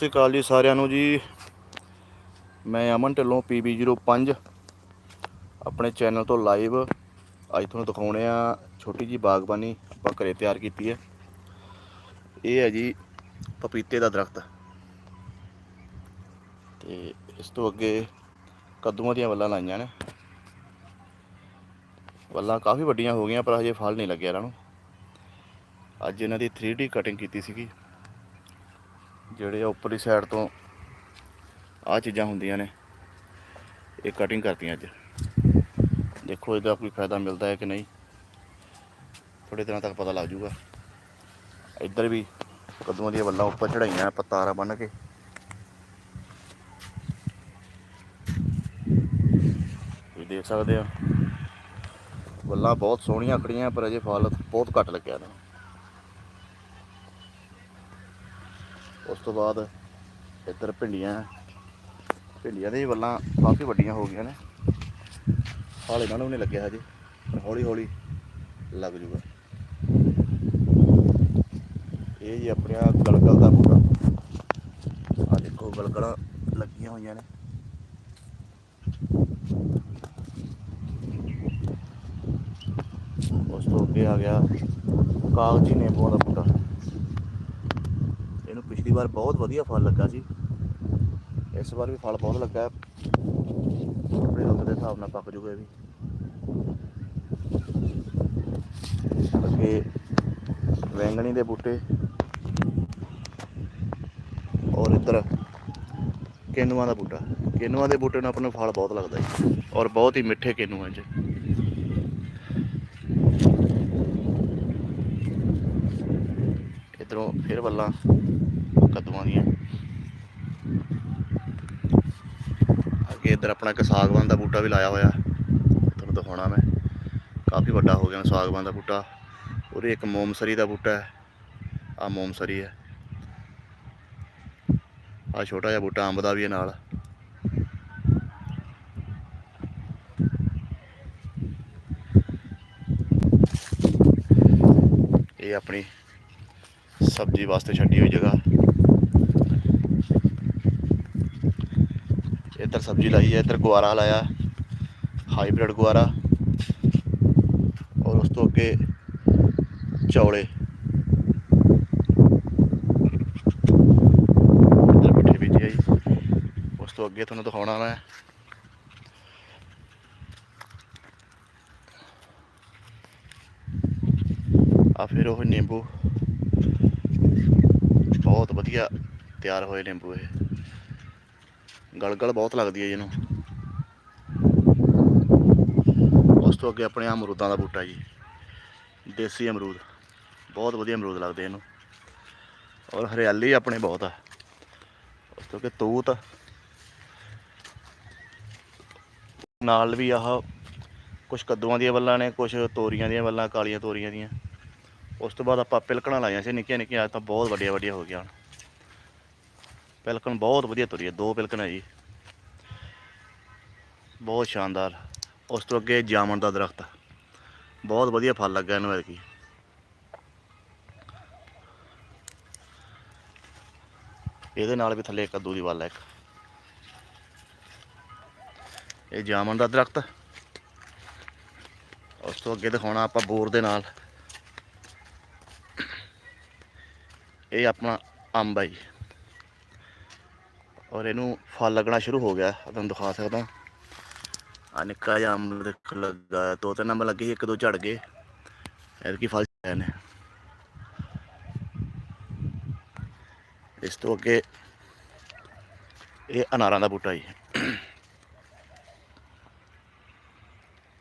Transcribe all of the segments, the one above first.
ਸਤਿ ਸ਼੍ਰੀ ਅਕਾਲ ਜੀ ਸਾਰਿਆਂ ਨੂੰ ਜੀ। ਮੈਂ ਅਮਨ ਢਿੱਲੋਂ PB05 ਆਪਣੇ ਚੈਨਲ ਤੋਂ ਲਾਈਵ ਅੱਜ ਤੁਹਾਨੂੰ ਦਿਖਾਉਣੇ ਆ ਛੋਟੀ ਜੀ ਬਾਗਬਾਨੀ ਆਪਾਂ ਘਰੇ ਤਿਆਰ ਕੀਤੀ ਹੈ। ਇਹ ਹੈ ਜੀ ਪਪੀਤੇ ਦਾ ਦਰਖਤ। ਤੇ ਇਸ ਤੋਂ ਅੱਗੇ ਕੱਦੂਆਂ ਦੀਆਂ ਵੱਲਾਂ ਲਾਈਆਂ ਨੇ। ਵੱਲਾਂ ਕਾਫੀ ਵੱਡੀਆਂ ਹੋ ਗਈਆਂ, ਪਰ ਹਜੇ ਫਲ ਨਹੀਂ ਲੱਗਿਆ ਇਹਨਾਂ ਨੂੰ। ਅੱਜ ਇਹਨਾਂ ਦੀ 3D ਕਟਿੰਗ ਕੀਤੀ ਸੀਗੀ। ਜਿਹੜੇ ਆ ਉੱਪਰਲੀ ਸਾਈਡ ਤੋਂ ਆ ਚੀਜ਼ਾਂ ਹੁੰਦੀਆਂ ਨੇ, ਇਹ ਕਟਿੰਗ ਕਰਤੀਆਂ ਅੱਜ। ਦੇਖੋ ਇਹਦਾ ਕੋਈ ਫਾਇਦਾ ਮਿਲਦਾ ਹੈ ਕਿ ਨਹੀਂ। ਥੋੜੇ ਦਿਨਾਂ ਤੱਕ ਪਤਾ ਲੱਗ ਜਾਊਗਾ। ਇੱਧਰ ਵੀ ਕਦੂਆਂ ਦੀਆਂ ਵੱਲਾਂ ਉੱਪਰ ਚੜਾਈਆਂ ਪਤਾਰਾ ਬੰਨ ਕੇ। ਤੁਸੀਂ ਦੇਖ ਸਕਦੇ ਹੋ ਵੱਲਾਂ ਬਹੁਤ ਸੋਹਣੀਆਂ ਖੜੀਆਂ ਪਰ ਅਜੇ ਫਲ ਬਹੁਤ ਘੱਟ ਲੱਗਿਆ ਨੇ। ਉਸ ਤੋਂ ਬਾਅਦ ਇੱਧਰ ਭਿੰਡੀਆਂ ਭਿੰਡੀਆਂ ਦੇ ਵੱਲਾਂ ਕਾਫੀ ਵੱਡੀਆਂ ਹੋ ਗਈਆਂ ਨੇ। ਹਾਲੇ ਇਹਨਾਂ ਨੂੰ ਨਹੀਂ ਲੱਗਿਆ ਹਜੇ ਹੌਲੀ ਹੌਲੀ ਲੱਗ ਜੂਗਾ। ਇਹ ਜੀ ਆਪਣਾ ਗਲਗਲ ਦਾ ਬੂਟਾ ਆ ਦੇਖੋ ਗਲਗਲਾਂ ਲੱਗੀਆਂ ਹੋਈਆਂ ਨੇ। ਉਸ ਤੋਂ ਅੱਗੇ ਆ ਗਿਆ ਕਾਗਜੀ ਨਿੰਬੂਆਂ ਦਾ ਬੂਟਾ। ਇਹਨੂੰ ਪਿਛਲੀ ਵਾਰ ਬਹੁਤ ਵਧੀਆ ਫਲ ਲੱਗਾ ਸੀ। ਇਸ ਵਾਰ ਵੀ ਫਲ ਬਹੁਤ ਲੱਗਾ। ਹੈ। ਆਪਣੇ ਰੁੱਤ ਦੇ ਹਿਸਾਬ ਨਾਲ ਪੱਕ ਜੂਗਾ ਵੀ। ਅੱਗੇ ਵੈਂਗਣੀ ਦੇ ਬੂਟੇ। ਔਰ ਇੱਧਰ ਕੇਨੂਆਂ ਦਾ ਬੂਟਾ। ਕੇਨੂਆਂ ਦੇ ਬੂਟੇ ਨਾਲ ਆਪਾਂ ਨੂੰ ਫਲ ਬਹੁਤ ਲੱਗਦਾ ਹੈ ਔਰ ਬਹੁਤ ਹੀ ਮਿੱਠੇ ਕੇਨੂਆਂ 'ਚ ਇਧਰੋਂ ਫਿਰ ਵੱਲਾਂ ਕੱਦੂਆਂ ਦੀਆਂ। ਅੱਗੇ ਇੱਧਰ ਆਪਣਾ ਇੱਕ ਸਾਗਵਾਨ ਦਾ ਬੂਟਾ ਵੀ ਲਾਇਆ ਹੋਇਆ। ਤੁਹਾਨੂੰ ਦਿਖਾਉਣਾ ਮੈਂ। ਕਾਫੀ ਵੱਡਾ ਹੋ ਗਿਆ ਸਾਗਵਾਨ ਦਾ ਬੂਟਾ। ਉਹਦੇ ਇੱਕ ਮੋਮਸਰੀ ਦਾ ਬੂਟਾ ਹੈ। ਆ ਮੋਮਸਰੀ ਹੈ। ਆ ਛੋਟਾ ਜਿਹਾ ਬੂਟਾ ਅੰਬ ਦਾ ਵੀ ਹੈ ਨਾਲ। ਇਹ ਆਪਣੀ ਸਬਜ਼ੀ ਵਾਸਤੇ ਛੱਡੀ ਹੋਈ ਜਗ੍ਹਾ। ਇੱਧਰ ਸਬਜ਼ੀ ਲਾਈ ਹੈ, ਇੱਧਰ ਗੁਆਰਾ ਲਾਇਆ ਹਾਈਬ੍ਰਿਡ ਗੁਆਰਾ ਔਰ ਉਸ ਤੋਂ ਅੱਗੇ ਚੌਲੇ। ਇੱਧਰ ਮਿੱਠੇ ਬੀਜੀ ਆਈ। ਉਸ ਤੋਂ ਅੱਗੇ ਤੁਹਾਨੂੰ ਦਿਖਾਉਣਾ ਮੈਂ। ਆ ਫਿਰ ਉਹ ਨਿੰਬੂ। ਬਹੁਤ ਵਧੀਆ ਤਿਆਰ ਹੋਏ ਨਿੰਬੂ ਇਹ। ਗਲਗਲ ਬਹੁਤ ਲੱਗਦੀ ਹੈ ਜਿਹਨੂੰ ਉਸ ਤੋਂ ਅੱਗੇ ਆਪਣੇ ਆਹ ਅਮਰੂਦਾਂ ਦਾ ਬੂਟਾ ਜੀ। ਦੇਸੀ ਅਮਰੂਦ। ਬਹੁਤ ਵਧੀਆ ਅਮਰੂਦ ਲੱਗਦੇ ਇਹਨੂੰ। ਔਰ ਹਰਿਆਲੀ ਆਪਣੇ ਬਹੁਤ ਆ। ਉਸ ਤੋਂ ਅੱਗੇ ਤੂਤ। ਨਾਲ ਵੀ ਆਹ ਕੁਝ ਕੱਦੂਆਂ ਦੀਆਂ ਵੱਲਾਂ ਨੇ ਕੁਝ ਤੋਰੀਆਂ ਦੀਆਂ ਵੱਲਾਂ, ਕਾਲੀਆਂ ਤੋਰੀਆਂ ਦੀਆਂ। ਉਸ ਤੋਂ ਬਾਅਦ ਆਪਾਂ ਪਿਲਕਣਾਂ ਲਾਈਆਂ ਸੀ ਨਿੱਕੀਆਂ ਨਿੱਕੀਆਂ ਅੱਜ ਤਾਂ ਬਹੁਤ ਵੱਡੀਆਂ ਵੱਡੀਆਂ ਹੋ ਗਈਆਂ ਪਿਲਕਣ ਬਹੁਤ ਵਧੀਆ ਤੁਰੀ ਹੈ ਦੋ ਪਿਲਕਣ ਹੈ ਜੀ। ਬਹੁਤ ਸ਼ਾਨਦਾਰ। ਉਸ ਤੋਂ ਅੱਗੇ ਜਾਮਣ ਦਾ ਦਰਖਤ। ਬਹੁਤ ਵਧੀਆ ਫਲ ਲੱਗਾ ਇਹਨੂੰ ਐਤਕੀ। ਇਹਦੇ ਨਾਲ ਵੀ ਥੱਲੇ ਕੱਦੂ ਦੀ ਵੱਲ ਹੈ ਇੱਕ। ਇਹ ਜਾਮਣ ਦਾ ਦਰਖਤ। ਉਸ ਤੋਂ ਅੱਗੇ ਦਿਖਾਉਣਾ ਆਪਾਂ ਬੋਰ ਦੇ ਨਾਲ। ਇਹ ਆਪਣਾ ਅੰਬ ਹੈ ਜੀ। ਔਰ ਇਹਨੂੰ ਫਲ ਲੱਗਣਾ ਸ਼ੁਰੂ ਹੋ ਗਿਆ। ਤੁਹਾਨੂੰ ਦਿਖਾ ਸਕਦਾ। ਆ ਨਿੱਕਾ ਜਿਹਾ ਅੰਬ ਦੇਖ ਲੱਗਾ। ਦੋ ਤਿੰਨ ਅੰਬ ਲੱਗੇ ਇੱਕ ਦੋ ਝੜ ਗਏ। ਐਤਕੀ ਫਲ ਆਏ ਨੇ ਇਸ ਤੋਂ ਅੱਗੇ ਇਹ ਅਨਾਰਾਂ ਦਾ ਬੂਟਾ ਜੀ।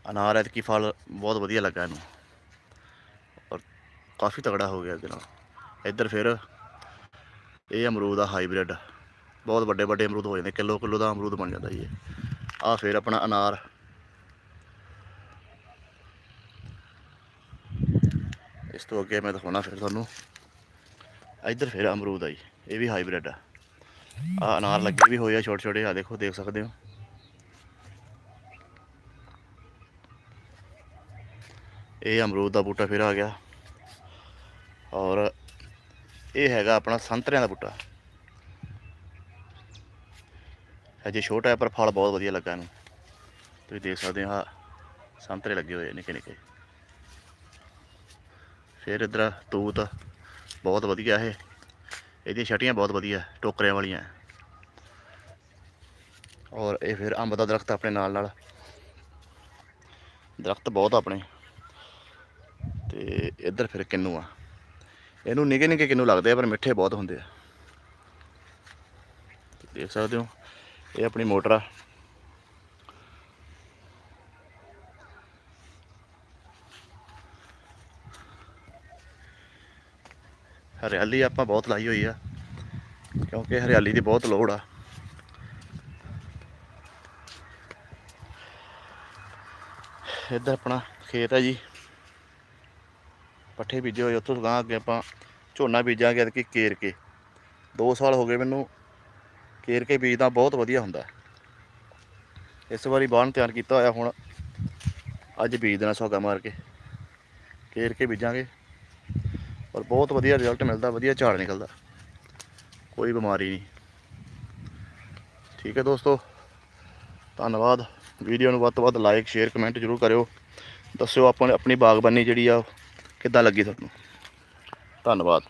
ਅਨਾਰ ਐਤਕੀ ਫਲ ਬਹੁਤ ਵਧੀਆ ਲੱਗਾ ਇਹਨੂੰ। ਔਰ ਕਾਫੀ ਤਗੜਾ ਹੋ ਗਿਆ ਇਹਦੇ ਨਾਲ। ਇੱਧਰ ਫਿਰ ਇਹ ਅਮਰੂਦ ਆ ਹਾਈਬ੍ਰਿਡ। ਬਹੁਤ ਵੱਡੇ ਵੱਡੇ ਅਮਰੂਦ ਹੋ ਜਾਂਦੇ, ਕਿਲੋ ਕਿਲੋ ਦਾ ਅਮਰੂਦ ਬਣ ਜਾਂਦਾ ਜੀ ਇਹ। ਆ ਫਿਰ ਆਪਣਾ ਅਨਾਰ। ਇਸ ਤੋਂ ਅੱਗੇ ਮੈਂ ਦਿਖਾਉਣਾ ਫਿਰ ਤੁਹਾਨੂੰ। ਇੱਧਰ ਫਿਰ ਅਮਰੂਦ ਆ ਜੀ, ਇਹ ਵੀ ਹਾਈਬ੍ਰਿਡ ਆ। ਆ ਅਨਾਰ ਲੱਗੇ ਵੀ ਹੋਏ ਆ ਛੋਟੇ ਛੋਟੇ ਆ ਦੇਖੋ, ਦੇਖ ਸਕਦੇ ਹੋ। ਇਹ ਅਮਰੂਦ ਦਾ ਬੂਟਾ ਫਿਰ ਆ ਗਿਆ। ਔਰ ਇਹ ਹੈਗਾ ਆਪਣਾ ਸੰਤਰਿਆਂ ਦਾ ਬੂਟਾ। ਅਜੇ ਛੋਟਾ ਹੈ, ਪਰ ਫਲ ਬਹੁਤ ਵਧੀਆ ਲੱਗਾ ਇਹਨੂੰ। ਤੁਸੀਂ ਦੇਖ ਸਕਦੇ ਹੋ, ਆਹ ਸੰਤਰੇ ਲੱਗੇ ਹੋਏ ਨਿੱਕੇ ਨਿੱਕੇ। ਫਿਰ ਇਧਰ ਤੂਤ। ਬਹੁਤ ਵਧੀਆ ਇਹ। ਇਹਦੀਆਂ ਛਟੀਆਂ ਬਹੁਤ ਵਧੀਆ, ਟੋਕਰਿਆਂ ਵਾਲੀਆਂ। ਔਰ ਇਹ ਫਿਰ ਅੰਬ ਦਾ ਦਰਖਤ ਆਪਣੇ ਨਾਲ ਨਾਲ। ਦਰਖਤ ਬਹੁਤ ਆਪਣੇ। ਤੇ ਇੱਧਰ ਫਿਰ ਕਿੰਨੂ ਆ। ਇਹਨੂੰ ਨਿੱਕੇ ਨਿੱਕੇ ਕਿੰਨੂ ਲੱਗਦੇ ਆ, ਪਰ ਮਿੱਠੇ ਬਹੁਤ ਹੁੰਦੇ ਆ। ਦੇਖ ਸਕਦੇ ਹੋ। ਇਹ ਆਪਣੀ ਮੋਟਰ ਆ। ਹਰਿਆਲੀ ਆਪਾਂ ਬਹੁਤ ਲਾਈ ਹੋਈ ਆ, ਕਿਉਂਕਿ ਹਰਿਆਲੀ ਦੀ ਬਹੁਤ ਲੋੜ ਆ। ਇੱਧਰ ਆਪਣਾ ਖੇਤ ਹੈ ਜੀ। ਪੱਠੇ ਬੀਜੇ ਹੋਏ, ਉੱਥੋਂ ਗਾਂ ਅੱਗੇ ਆਪਾਂ ਝੋਨਾ ਬੀਜਾਂਗੇ, ਐਤਕੀ ਕੇਰ ਕੇ। 2 ਸਾਲ ਹੋ ਗਏ ਮੈਨੂੰ ਕੇਰ ਕੇ ਬੀਜਦਾ ਬਹੁਤ ਵਧੀਆ ਹੁੰਦਾ। ਇਸ ਵਾਰੀ ਬਾਣ ਤਿਆਰ ਕੀਤਾ ਹੋਇਆ ਹੁਣ। ਅੱਜ ਬੀਜ ਦੇਣਾ ਸੌਗਾ ਮਾਰ ਕੇ। ਕੇਰ ਕੇ ਬੀਜਾਂਗੇ। ਔਰ ਬਹੁਤ ਵਧੀਆ ਰਿਜ਼ਲਟ ਮਿਲਦਾ, ਵਧੀਆ ਝਾੜ ਨਿਕਲਦਾ। ਕੋਈ ਬਿਮਾਰੀ ਨਹੀਂ। ਠੀਕ ਹੈ ਦੋਸਤੋ, ਧੰਨਵਾਦ। ਵੀਡੀਓ ਨੂੰ ਵੱਧ ਤੋਂ ਵੱਧ ਲਾਈਕ ਸ਼ੇਅਰ ਕਮੈਂਟ ਜ਼ਰੂਰ ਕਰਿਓ। ਦੱਸਿਓ ਆਪਾਂ ਆਪਣੀ ਬਾਗਬਾਨੀ ਜਿਹੜੀ ਆ ਕਿੱਦਾਂ ਲੱਗੀ ਤੁਹਾਨੂੰ। ਧੰਨਵਾਦ।